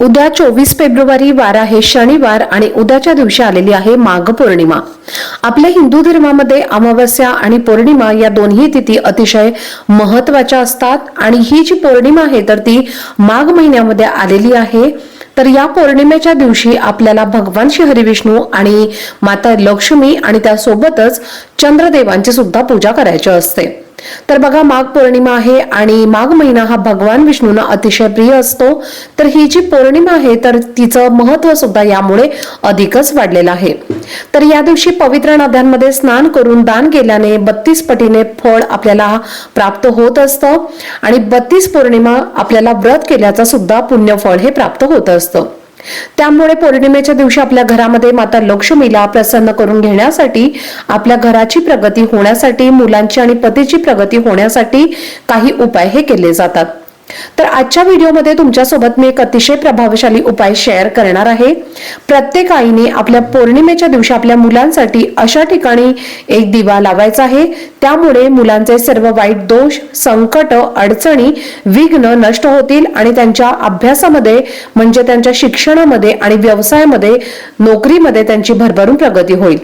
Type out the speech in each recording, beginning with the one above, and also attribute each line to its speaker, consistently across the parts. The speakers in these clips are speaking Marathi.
Speaker 1: उद्या चोवीस फेब्रुवारी वार आहे शनिवार आणि उद्याच्या दिवशी आलेली आहे माघ पौर्णिमा. आपल्या हिंदू धर्मामध्ये अमावस्या आणि पौर्णिमा या दोन्ही तिथी अतिशय महत्त्वाच्या असतात आणि ही जी पौर्णिमा आहे तर ती माघ महिन्यामध्ये आलेली आहे. तर या पौर्णिमेच्या दिवशी आपल्याला भगवान श्री हरिविष्णू आणि माता लक्ष्मी आणि त्यासोबतच चंद्रदेवांची सुद्धा पूजा करायची असते. तर बघा माघ पौर्णिमा आहे आणि माघ महिना हा भगवान विष्णूंना अतिशय प्रिय असतो. तर ही जी पौर्णिमा आहे तर तिचं महत्त्व सुद्धा यामुळे अधिकच वाढलेलं आहे. तर या दिवशी पवित्र नद्यांमध्ये स्नान करून दान केल्याने बत्तीस पटीने फळ आपल्याला प्राप्त होत असतं आणि बत्तीस पौर्णिमा आपल्याला व्रत केल्याचं सुद्धा पुण्यफळ हे प्राप्त होत असतं. त्यामुळे पौर्णिमेच्या दिवशी आपल्या घरामध्ये माता लक्ष्मीला प्रसन्न करून घेण्यासाठी आपल्या घराची प्रगती होण्यासाठी मुलांची आणि पतीची प्रगती होण्यासाठी काही उपाय हे केले जातात. तर आजच्या व्हिडिओमध्ये तुमच्यासोबत मी एक अतिशय प्रभावशाली उपाय शेअर करणार आहे. प्रत्येक आईने आपल्या पौर्णिमेच्या दिवशी आपल्या मुलांसाठी अशा ठिकाणी एक दिवा लावायचा आहे. त्यामुळे मुलांचे सर्व वाईट दोष संकट अडचणी विघ्न नष्ट होतील आणि त्यांच्या अभ्यासामध्ये म्हणजे त्यांच्या शिक्षणामध्ये आणि व्यवसायामध्ये नोकरीमध्ये त्यांची भरभरून प्रगती होईल.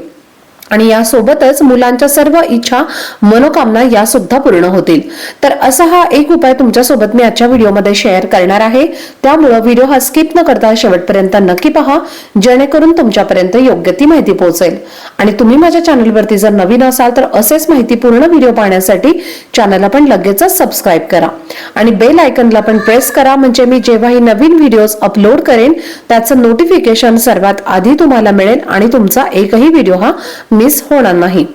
Speaker 1: आणि यासोबतच मुलांच्या सर्व इच्छा मनोकामना या सुद्धा पूर्ण होतील. तर असा हा एक उपाय तुमच्यासोबत मी आजच्या व्हिडिओमध्ये शेअर करणार आहे. त्यामुळं व्हिडिओ हा स्किप न करता शेवटपर्यंत नक्की पहा जेणेकरून तुमच्यापर्यंत योग्य ती माहिती पोहोचेल. आणि तुम्ही माझ्या चॅनलवरती जर नवीन असाल तर असेच माहितीपूर्ण व्हिडिओ पाहण्यासाठी चॅनलला पण लगेचच सबस्क्राईब करा. आणि बेल आयकनला पण प्रेस करा म्हणजे मी जेव्हाही नवीन व्हिडिओज अपलोड करेन त्याचं नोटिफिकेशन सर्वात आधी तुम्हाला मिळेल आणि तुमचा एकही व्हिडिओ हा मिस होणार नाही.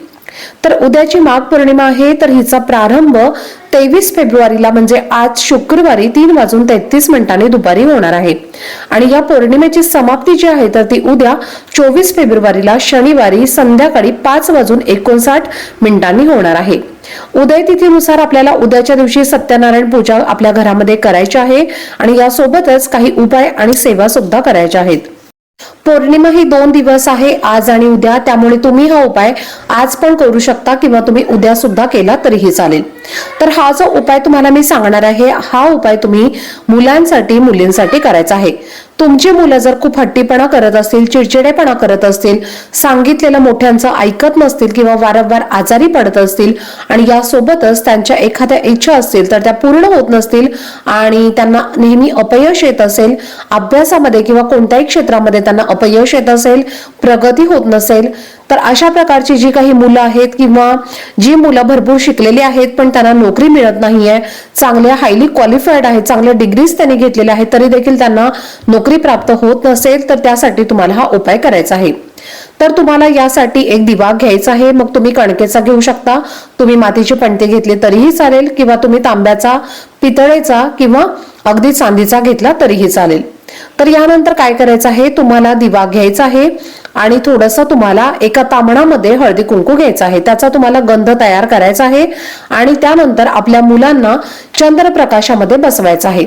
Speaker 1: तर उद्याची माघ पौर्णिमा आहे तर हिचा प्रारंभ तेवीस फेब्रुवारीला म्हणजे आज शुक्रवारी तीन वाजून तेहतीस मिनिटांनी दुपारी होणार आहे. आणि या पौर्णिमेची समाप्ती जी आहे तर ती उद्या चोवीस फेब्रुवारीला शनिवारी संध्याकाळी पाच वाजून एकोणसाठ मिनिटांनी होणार आहे. उदय तिथीनुसार आपल्याला उद्याच्या दिवशी सत्यनारायण पूजा आपल्या घरामध्ये करायची आहे आणि यासोबतच काही उपाय आणि सेवा सुद्धा करायच्या आहेत. पौर्णिमा ही दोन दिवस आहे आज आणि उद्या त्यामुळे तुम्ही हा उपाय आज पण करू शकता किंवा तुम्ही उद्या सुद्धा केला तरीही चालेल. तर हा जो उपाय तुम्हाला मी सांगणार आहे हा उपाय तुम्ही मुलांसाठी मुलींसाठी करायचा आहे. तुमची मुलं जर खूप हट्टीपणा करत असतील चिडचिडेपणा करत असतील सांगितलेलं मोठ्यांचं ऐकत नसतील किंवा वारंवार आजारी पडत असतील आणि यासोबतच त्यांच्या एखाद्या इच्छा असतील तर त्या पूर्ण होत नसतील आणि त्यांना नेहमी अपयश येत असेल अभ्यासामध्ये किंवा कोणत्याही क्षेत्रामध्ये त्यांना अपयश येत असेल प्रगती होत नसेल तर अशा प्रकारची जी काही मुलं आहेत किंवा जी मुलं भरपूर शिकलेली आहेत पण त्यांना नोकरी मिळत नाहीये चांगल्या हायली क्वालिफाईड आहेत चांगल्या डिग्रीज त्यांनी घेतलेल्या आहेत तरी देखील त्यांना नोकरी प्राप्त होत नसेल तर त्यासाठी तुम्हाला हा उपाय करायचा आहे. तर तुम्हाला यासाठी एक दिवा घ्यायचा आहे मग तुम्ही कणकेचा घेऊ शकता. तुम्ही मातीचे पणते घेतले तरीही चालेल किंवा तुम्ही तांब्याचा पितळेचा किंवा अगदी चांदीचा घेतला तरीही चालेल. तर यानंतर काय करायचं आहे? तुम्हाला दिवा घ्यायचा आहे आणि थोडंसं तुम्हाला एका तामणामध्ये हळदी कुंकू घ्यायचं आहे. त्याचा तुम्हाला गंध तयार करायचा आहे आणि त्यानंतर आपल्या मुलांना चंद्रप्रकाशामध्ये बसवायचं आहे.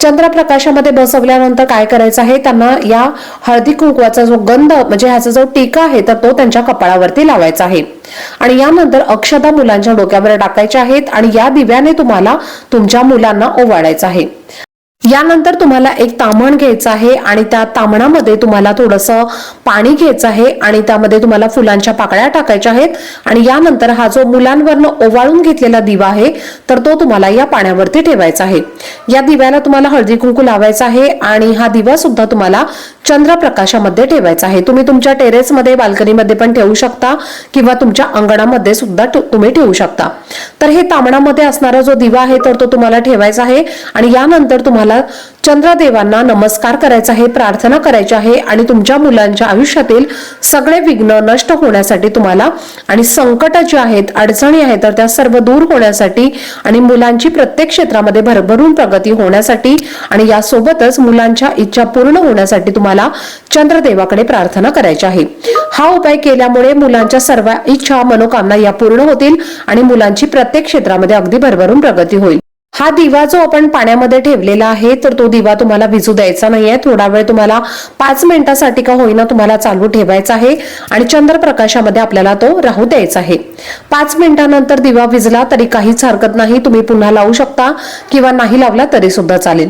Speaker 1: चंद्रप्रकाशामध्ये बसवल्यानंतर काय करायचं आहे? त्यांना या हळदी कुंकवाचा जो गंध म्हणजे ह्याचा जो टीका आहे तर तो त्यांच्या कपाळावरती लावायचा आहे. आणि यानंतर अक्षता मुलांच्या डोक्यावर टाकायच्या आहेत आणि या दिव्याने तुम्हाला तुमच्या मुलांना ओवाळायचं आहे. यानंतर तुम्हाला एक तामण घ्यायचं आहे आणि त्या तामणामध्ये तुम्हाला थोडंसं पाणी घ्यायचं आहे आणि त्यामध्ये तुम्हाला फुलांच्या पाकळ्या टाकायच्या आहेत. आणि यानंतर हा जो मुलांवरनं ओवाळून घेतलेला दिवा आहे तर तो तुम्हाला या पाण्यावरती ठेवायचा आहे. या दिव्याला तुम्हाला हळदी कुंकू लावायचा आहे आणि हा दिवा सुद्धा तुम्हाला चंद्रप्रकाशामध्ये ठेवायचा आहे. तुम्ही तुमच्या टेरेसमध्ये बाल्कनीमध्ये पण ठेवू शकता किंवा तुमच्या अंगणामध्ये सुद्धा तुम्ही ठेवू शकता. तर हे तामणामध्ये असणारा जो दिवा आहे तर तो तुम्हाला ठेवायचा आहे. आणि यानंतर तुम्हाला चंद्रदेवांना नमस्कार करायचा आहे प्रार्थना करायची आहे आणि तुमच्या मुलांच्या आयुष्यातील सगळे विघ्न नष्ट होण्यासाठी तुम्हाला आणि संकट जे आहेत अडचणी आहेत तर त्या सर्व दूर होण्यासाठी आणि मुलांची प्रत्येक क्षेत्रामध्ये भरभरून प्रगती होण्यासाठी आणि यासोबतच मुलांच्या इच्छा पूर्ण होण्यासाठी तुम्हाला चंद्रदेवाकडे प्रार्थना करायची आहे. हा उपाय केल्यामुळे मुलांच्या सर्व इच्छा मनोकामना या पूर्ण होतील आणि मुलांची प्रत्येक क्षेत्रामध्ये अगदी भरभरून प्रगती होईल. हा दिवा जो आपण पाण्यामध्ये ठेवलेला आहे तर तो दिवा तुम्हाला भिजू द्यायचा नाहीये. थोडा वेळ तुम्हाला पाच मिनिटासाठी का होईना तुम्हाला चालू ठेवायचा आहे आणि चंद्रप्रकाशामध्ये आपल्याला तो राहू द्यायचा आहे. पाच मिनिटानंतर दिवा विजला तरी काहीच हरकत नाही. तुम्ही पुन्हा लावू शकता किंवा नाही लावला तरी सुद्धा चालेल.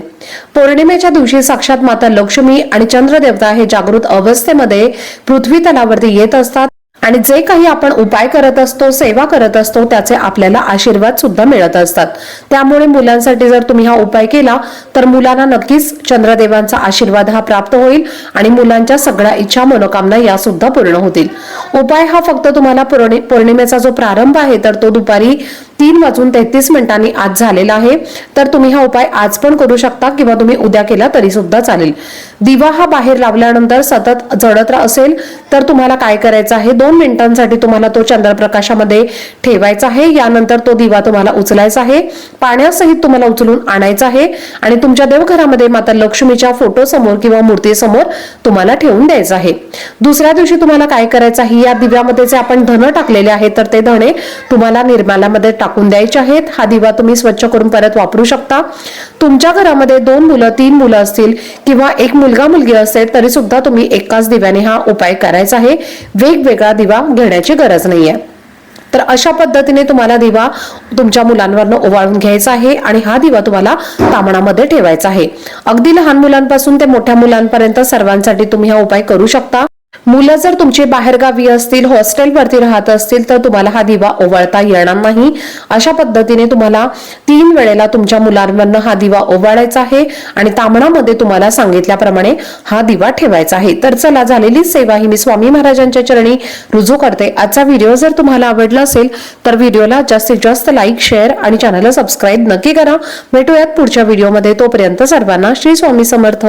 Speaker 1: पौर्णिमेच्या दिवशी साक्षात माता लक्ष्मी आणि चंद्रदेवता हे जागृत अवस्थेमध्ये पृथ्वी तलावरती येत असतात. आणि जे काही आपण उपाय करत असतो सेवा करत असतो त्याचे आपल्याला आशीर्वाद सुद्धा मिळत असतात. त्यामुळे मुलांसाठी जर तुम्ही हा उपाय केला तर मुलांना नक्कीच चंद्रदेवांचा आशीर्वाद हा प्राप्त होईल आणि मुलांच्या सगळ्या इच्छा मनोकामना या सुद्धा पूर्ण होतील. उपाय हा फक्त तुम्हाला पौर्णिमेचा जो प्रारंभ आहे तर तो दुपारी तीन वाजून तेहतीस मिनिटांनी आज झालेला आहे. तर तुम्ही हा उपाय आज पण करू शकता किंवा तुम्ही उद्या केला तरी सुद्धा चालेल. दिवा हा बाहेर लावल्यानंतर सतत जळत रा- असेल तर तुम्हाला काय करायचं आहे? दोन मिनिटांसाठी तुम्हाला तो चंद्रप्रकाशामध्ये ठेवायचा आहे. यानंतर तो दिवा तुम्हाला उचलायचा आहे. पाण्यासहित तुम्हाला उचलून आणायचा आहे. आणि तुमच्या देवघरामध्ये माता लक्ष्मीच्या फोटो समोर किंवा मूर्तीसमोर तुम्हाला ठेवून द्यायचं आहे. दुसऱ्या दिवशी तुम्हाला काय करायचं आहे? या दिव्यामध्ये जे आपण धन टाकलेले आहेत तर ते धणे तुम्हाला निर्माल्यामध्ये टाकून द्यायचे आहेत. हा दिवा तुम्ही स्वच्छ करून परत वापरू शकता. तुमच्या घरामध्ये दोन मुलं तीन मुलं असतील किंवा एक मुलगा मुलगी असेल तरी सुद्धा तुम्ही एकाच दिव्याने हा उपाय करा करायचा आहे. वेगवेगळा दिवा घेण्याची गरज नाहीये. तर अशा पद्धतीने तुम्हाला दिवा तुमच्या मुलांवरनं ओवाळून घ्यायचा आहे आणि हा दिवा तुम्हाला तामणामध्ये ठेवायचा आहे. अगदी लहान मुलांपासून ते मोठ्या मुलांपर्यंत सर्वांसाठी तुम्ही हा उपाय करू शकता. मुलं जर तुमची बाहेरगावी असतील हॉस्टेलवरती राहत असतील तर तुम्हाला हा दिवा ओवाळता येणार नाही. अशा पद्धतीने तुम्हाला तीन वेळेला तुमच्या मुलांवरनं हा दिवा ओवाळायचा आहे आणि तामणामध्ये तुम्हाला सांगितल्याप्रमाणे हा दिवा ठेवायचा आहे. तर चला झालेली सेवा ही मी स्वामी महाराजांच्या चरणी रुजू करते. आजचा व्हिडिओ जर तुम्हाला आवडला असेल तर व्हिडिओला जास्तीत जास्त लाईक शेअर आणि चॅनलला सबस्क्राईब नक्की करा. भेटूयात पुढच्या व्हिडिओमध्ये. तोपर्यंत सर्वांना श्री स्वामी समर्थ.